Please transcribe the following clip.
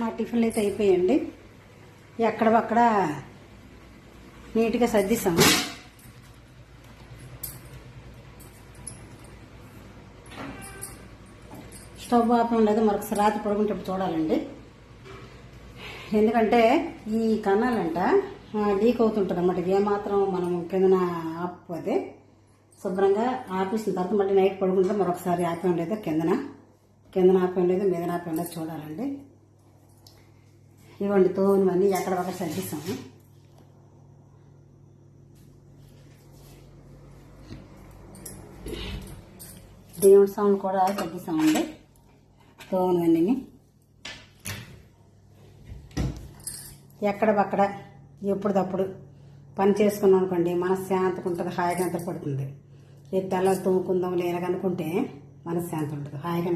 మా టిఫిన్లు అయితే అయిపోయాయండి. ఎక్కడవక్కడ నీట్గా సర్దిస్తాము. స్టవ్ ఆపడం లేదు మరొకసారి రాత్రి పడుకుంటప్పుడు చూడాలండి. ఎందుకంటే ఈ కన్నాలంట లీక్ అవుతుంటుంది అన్నమాట ఇవి ఏమాత్రం మనం కిందన ఆపకపోతే శుభ్రంగా ఆపేసిన తర్వాత మళ్ళీ నైట్ పడుకుంటే మరొకసారి ఆపేం లేదు కిందన. కిందన ఆపేం లేదు మీద ఆపేం లేదు చూడాలండి. ఇవ్వండి తోనివన్నీ ఎక్కడ ఒకటి సర్దిస్తాము దేవుడి స్వామిని కూడా తగ్గిస్తామండి. ఎక్కడ ఎక్కడబక్కడ ఎప్పుడప్పుడు పని చేసుకున్నాం అనుకోండి మనశ్శాంతిగా ఉంటుంది హాయిగా నిద్ర పడుతుంది రేపు తెల్లారి తోముకుందాం లేనకనుకుంటే మనశ్శాంతి ఉంటుంది హాయిగా